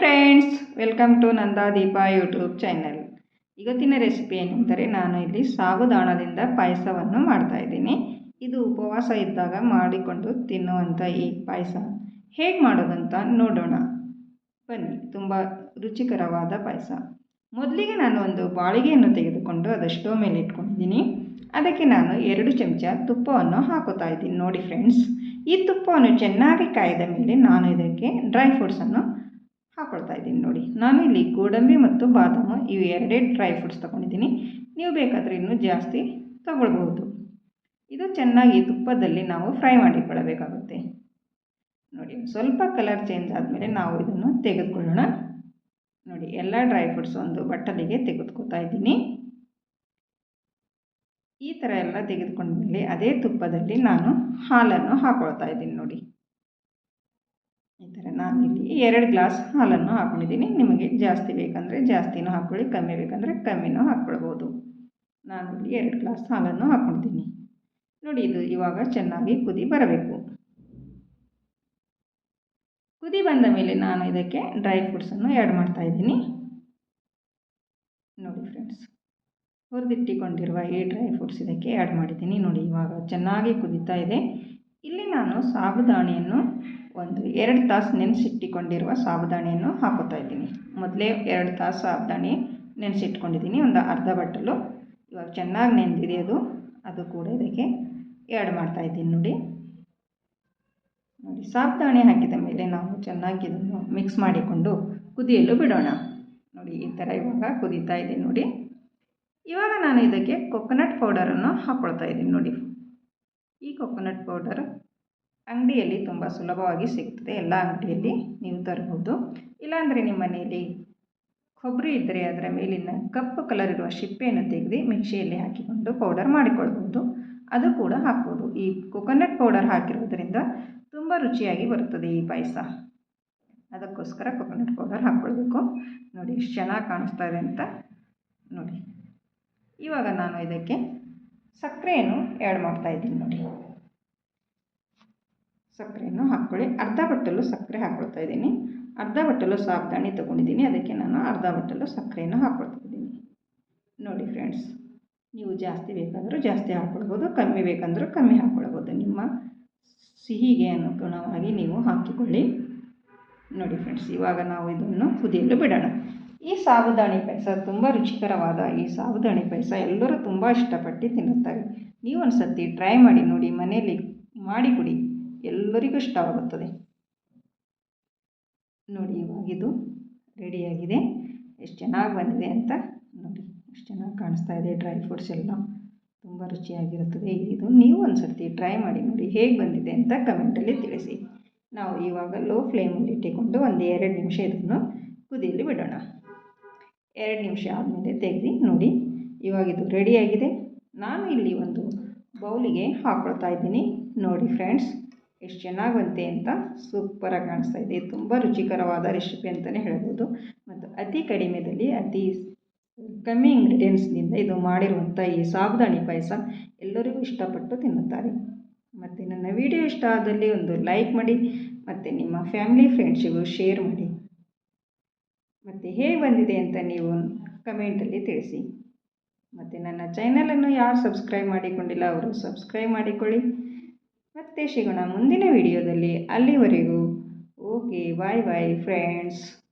Friends welcome to Nanda Deepa YouTube channel ಇವತ್ತಿನ recipe ಏನೆಂದರೆ ನಾನು ಇಲ್ಲಿ ಸಾಬುದಾಣದಿಂದ ಪಾಯಸವನ್ನು ಮಾಡ್ತಾ ಇದ್ದೀನಿ. ಇದು ಉಪವಾಸ ಇದ್ದಾಗ ಮಾಡಿಕೊಂಡು ತಿನ್ನುವಂಥ ಈ ಪಾಯಸ. ಹೇಗೆ ಮಾಡೋದಂತ ನೋಡೋಣ. ಬನ್ನಿ, ತುಂಬ ರುಚಿಕರವಾದ ಪಾಯಸ. ಮೊದಲಿಗೆ ನಾನು ಒಂದು ಬಾಳಿಗೆಯನ್ನು ತೆಗೆದುಕೊಂಡು ಅದು ಮೇಲೆ ಇಟ್ಕೊಂಡಿದ್ದೀನಿ. ಅದಕ್ಕೆ ನಾನು ಎರಡು ಚಮಚ ತುಪ್ಪವನ್ನು ಹಾಕೋತಾ ಇದ್ದೀನಿ. ನೋಡಿ ಫ್ರೆಂಡ್ಸ್ ಈ ತುಪ್ಪವನ್ನು ಚೆನ್ನಾಗಿ ಕಾಯ್ದ ಮೇಲೆ ನಾನು ಇದಕ್ಕೆ ಡ್ರೈ ಫ್ರೂಟ್ಸನ್ನು ಹಾಕ್ಕೊಳ್ತಾ ಇದ್ದೀನಿ ನೋಡಿ. ನಾನು ಇಲ್ಲಿ ಗೋಡಂಬಿ ಮತ್ತು ಬಾದಾಮು ಇವು ಎರಡೇ ಡ್ರೈ ಫ್ರೂಟ್ಸ್ ತೊಗೊಂಡಿದ್ದೀನಿ. ನೀವು ಬೇಕಾದರೆ ಇನ್ನೂ ಜಾಸ್ತಿ ತಗೊಳ್ಬಹುದು. ಇದು ಚೆನ್ನಾಗಿ ತುಪ್ಪದಲ್ಲಿ ನಾವು ಫ್ರೈ ಮಾಡಿಕೊಳ್ಳಬೇಕಾಗುತ್ತೆ. ನೋಡಿ, ಸ್ವಲ್ಪ ಕಲರ್ ಚೇಂಜ್ ಆದಮೇಲೆ ನಾವು ಇದನ್ನು ತೆಗೆದುಕೊಳ್ಳೋಣ. ನೋಡಿ, ಎಲ್ಲ ಡ್ರೈ ಫ್ರೂಟ್ಸ್ ಒಂದು ಬಟ್ಟಲಿಗೆ ತೆಗೆದುಕೊತಾ ಇದ್ದೀನಿ. ಈ ಥರ ಎಲ್ಲ ತೆಗೆದುಕೊಂಡ್ಮೇಲೆ ಅದೇ ತುಪ್ಪದಲ್ಲಿ ನಾನು ಹಾಲನ್ನು ಹಾಕ್ಕೊಳ್ತಾ ಇದ್ದೀನಿ ನೋಡಿ. ಈ ಥರ ನಾನಿಲ್ಲಿ ಎರಡು ಗ್ಲಾಸ್ ಹಾಲನ್ನು ಹಾಕ್ಕೊಂಡಿದ್ದೀನಿ ನಿಮಗೆ ಜಾಸ್ತಿ ಬೇಕಂದರೆ ಜಾಸ್ತಿನೂ ಹಾಕ್ಕೊಳ್ಳಿ, ಕಮ್ಮಿ ಬೇಕಂದರೆ ಕಮ್ಮಿನೂ ಹಾಕ್ಕೊಳ್ಬೋದು. ನಾನಿಲ್ಲಿ ಎರಡು ಗ್ಲಾಸ್ ಹಾಲನ್ನು ಹಾಕ್ಕೊಳ್ತೀನಿ ನೋಡಿ, ಇದು ಇವಾಗ ಚೆನ್ನಾಗಿ ಕುದಿ ಬರಬೇಕು. ಕುದಿ ಬಂದ ಮೇಲೆ ನಾನು ಇದಕ್ಕೆ ಡ್ರೈ ಫ್ರೂಟ್ಸನ್ನು ಆ್ಯಡ್ ಮಾಡ್ತಾಯಿದ್ದೀನಿ ನೋಡಿ ಫ್ರೆಂಡ್ಸ್, ಹುರಿದಿಟ್ಟಿಕೊಂಡಿರುವ ಈ ಡ್ರೈ ಫ್ರೂಟ್ಸ್ ಇದಕ್ಕೆ ಆ್ಯಡ್ ಮಾಡಿದ್ದೀನಿ. ನೋಡಿ, ಇವಾಗ ಚೆನ್ನಾಗಿ ಕುದೀತಾ ಇದೆ. ಇಲ್ಲಿ ನಾನು ಸಾಬುದಾಣಿಯನ್ನು ಒಂದು ಎರಡು ತಾಸು ನೆನೆಸಿಟ್ಟಿಕೊಂಡಿರುವ ಸಾಬುದಾಣಿಯನ್ನು ಹಾಕೋತಾ ಇದ್ದೀನಿ. ಮೊದಲೇ ಎರಡು ತಾಸು ಸಾಬುದಾಣಿ ನೆನೆಸಿಟ್ಕೊಂಡಿದ್ದೀನಿ. ಒಂದು ಅರ್ಧ ಬಟ್ಟಲು. ಇವಾಗ ಚೆನ್ನಾಗಿ ನೆನೆದಿದೆ ಅದು. ಅದು ಕೂಡ ಇದಕ್ಕೆ ಆ್ಯಡ್ ಮಾಡ್ತಾಯಿದ್ದೀನಿ ನೋಡಿ. ನೋಡಿ, ಸಾಬುದಾಣಿ ಹಾಕಿದ ಮೇಲೆ ನಾವು ಚೆನ್ನಾಗಿ ಇದನ್ನು ಮಿಕ್ಸ್ ಮಾಡಿಕೊಂಡು ಕುದಿಯಲು ಬಿಡೋಣ. ನೋಡಿ, ಈ ಥರ ಇವಾಗ ಕುದೀತಾ ಇದ್ದೀನಿ ನೋಡಿ. ಇವಾಗ ನಾನು ಇದಕ್ಕೆ ಕೊಕೊನಟ್ ಪೌಡರನ್ನು ಹಾಕ್ಕೊಳ್ತಾ ಇದ್ದೀನಿ ನೋಡಿ. ಈ ಕೊಕೊನಟ್ ಪೌಡರ್ ಅಂಗಡಿಯಲ್ಲಿ ತುಂಬ ಸುಲಭವಾಗಿ ಸಿಗ್ತದೆ. ಎಲ್ಲ ಅಂಗಡಿಯಲ್ಲಿ ನೀವು ತರಬಹುದು. ಇಲ್ಲಾಂದರೆ ನಿಮ್ಮ ಮನೆಯಲ್ಲಿ ಕೊಬ್ಬರಿ ಇದ್ದರೆ ಅದರ ಮೇಲಿನ ಕಪ್ಪು ಕಲರ್ ಇರುವ ಶಿಪ್ಪೆಯನ್ನು ತೆಗೆದು ಮಿಕ್ಸಿಯಲ್ಲಿ ಹಾಕಿಕೊಂಡು ಪೌಡರ್ ಮಾಡಿಕೊಳ್ಬೋದು ಅದು ಕೂಡ ಹಾಕ್ಬೋದು. ಈ ಕೊಕೊನಟ್ ಪೌಡರ್ ಹಾಕಿರೋದ್ರಿಂದ ತುಂಬ ರುಚಿಯಾಗಿ ಬರುತ್ತದೆ ಈ ಪಾಯಸ. ಅದಕ್ಕೋಸ್ಕರ ಕೊಕೊನಟ್ ಪೌಡರ್ ಹಾಕ್ಕೊಳ್ಬೇಕು. ನೋಡಿ ಎಷ್ಟು ಚೆನ್ನಾಗಿ ಕಾಣಿಸ್ತಾ ಇದೆ ಅಂತ ನೋಡಿ. ಇವಾಗ ನಾನು ಇದಕ್ಕೆ ಸಕ್ಕರೆಯನ್ನು ಆ್ಯಡ್ ಮಾಡ್ತಾಯಿದ್ದೀನಿ ನೋಡಿ. ಸಕ್ಕರೆಯನ್ನು ಹಾಕ್ಕೊಳ್ಳಿ. ಅರ್ಧ ಬಟ್ಟಲು ಸಕ್ಕರೆ ಹಾಕ್ಕೊಳ್ತಾ ಇದ್ದೀನಿ. ಅರ್ಧ ಬಟ್ಟಲು ಸಾಬ್ದಾಣಿ ತೊಗೊಂಡಿದ್ದೀನಿ. ಅದಕ್ಕೆ ನಾನು ಅರ್ಧ ಬಟ್ಟಲು ಸಕ್ಕರೆಯನ್ನು ಹಾಕ್ಕೊಳ್ತಾ ಇದ್ದೀನಿ. ನೋಡಿ ಫ್ರೆಂಡ್ಸ್, ನೀವು ಜಾಸ್ತಿ ಬೇಕಾದರೂ ಜಾಸ್ತಿ ಹಾಕ್ಕೊಳ್ಬೋದು ಕಮ್ಮಿ ಬೇಕಂದರೂ ಕಮ್ಮಿ ಹಾಕ್ಕೊಳ್ಬೋದು ನಿಮ್ಮ ಸಿಹಿಗೆ ಅನುಗುಣವಾಗಿ ನೀವು ಹಾಕಿಕೊಳ್ಳಿ. ನೋಡಿ ಫ್ರೆಂಡ್ಸ್, ಇವಾಗ ನಾವು ಇದನ್ನು ಕುದಿಯಲು ಬಿಡೋಣ. ಈ ಸಾಬುದಾಣಿ ಪಾಯಸ ತುಂಬ ರುಚಿಕರವಾದ ಈ ಸಾಬುದಾಣಿ ಪಾಯಸ ಎಲ್ಲರೂ ತುಂಬ ಇಷ್ಟಪಟ್ಟು ತಿನ್ನುತ್ತಾರೆ. ನೀವು ಒಂದು ಟ್ರೈ ಮಾಡಿ ನೋಡಿ, ಮನೆಯಲ್ಲಿ ಮಾಡಿ ಕುಡಿ ಎಲ್ಲರಿಗೂ ಇಷ್ಟವಾಗುತ್ತದೆ. ನೋಡಿ ಇವಾಗಿದು ರೆಡಿಯಾಗಿದೆ ಎಷ್ಟು ಚೆನ್ನಾಗಿ ಬಂದಿದೆ ಅಂತ ನೋಡಿ, ಎಷ್ಟು ಚೆನ್ನಾಗಿ ಕಾಣಿಸ್ತಾ ಇದೆ ಡ್ರೈ ಫ್ರೂಟ್ಸ್ ಎಲ್ಲ. ತುಂಬ ರುಚಿಯಾಗಿರುತ್ತದೆ. ಇದು ನೀವು ಒಂದು ಸರ್ತಿ ಟ್ರೈ ಮಾಡಿ ನೋಡಿ ಹೇಗೆ ಬಂದಿದೆ ಅಂತ ಕಮೆಂಟಲ್ಲಿ ತಿಳಿಸಿ. ನಾವು ಇವಾಗ ಲೋ ಫ್ಲೇಮಲ್ಲಿ ಇಟ್ಟುಕೊಂಡು ಒಂದು ಎರಡು ನಿಮಿಷ ಇದನ್ನು ಕುದಿಯಲ್ಲಿ ಬಿಡೋಣ. ಎರಡು ನಿಮಿಷ ಆದಮೇಲೆ ತೆಗೆದು ನೋಡಿ, ಇವಾಗ ಇದು ರೆಡಿಯಾಗಿದೆ ನಾನು ಇಲ್ಲಿ ಒಂದು ಬೌಲಿಗೆ ಹಾಕ್ಕೊಳ್ತಾ ಇದ್ದೀನಿ. ನೋಡಿ ಫ್ರೆಂಡ್ಸ್ ಎಷ್ಟು ಚೆನ್ನಾಗಿ ಬಂತೆ ಅಂತ ಸೂಪರಾಗಿ ಕಾಣಿಸ್ತಾ ಇದೆ. ತುಂಬ ರುಚಿಕರವಾದ ರೆಸಿಪಿ ಅಂತಲೇ ಹೇಳ್ಬೋದು. ಮತ್ತು ಅತಿ ಕಡಿಮೆದಲ್ಲಿ, ಅತಿ ಕಮ್ಮಿ ಇಂಗ್ರೀಡಿಯೆಂಟ್ಸ್ನಿಂದ ಇದು ಮಾಡಿರುವಂಥ ಈ ಸಾಬುದಾಣಿ ಪಾಯಸ ಎಲ್ಲರಿಗೂ ಇಷ್ಟಪಟ್ಟು ತಿನ್ನುತ್ತಾರೆ. ಮತ್ತು ನನ್ನ ವಿಡಿಯೋ ಇಷ್ಟ ಆದಲ್ಲಿ ಒಂದು ಲೈಕ್ ಮಾಡಿ, ಮತ್ತು ನಿಮ್ಮ ಫ್ಯಾಮಿಲಿ ಫ್ರೆಂಡ್ಸಿಗೂ ಶೇರ್ ಮಾಡಿ. ಮತ್ತು ಹೇಗೆ ಬಂದಿದೆ ಅಂತ ನೀವು ಕಮೆಂಟಲ್ಲಿ ತಿಳಿಸಿ. ಮತ್ತು ನನ್ನ ಚಾನಲನ್ನು ಯಾರು ಸಬ್ಸ್ಕ್ರೈಬ್ ಮಾಡಿಕೊಂಡಿಲ್ಲ, ಅವರು ಸಬ್ಸ್ಕ್ರೈಬ್ ಮಾಡಿಕೊಳ್ಳಿ. ಮತ್ತೆ ಸಿಗೋಣ ಮುಂದಿನ ವಿಡಿಯೋದಲ್ಲಿ. ಅಲ್ಲಿವರೆಗೂ ಓಕೆ ಬಾಯ್ ಬಾಯ್ ಫ್ರೆಂಡ್ಸ್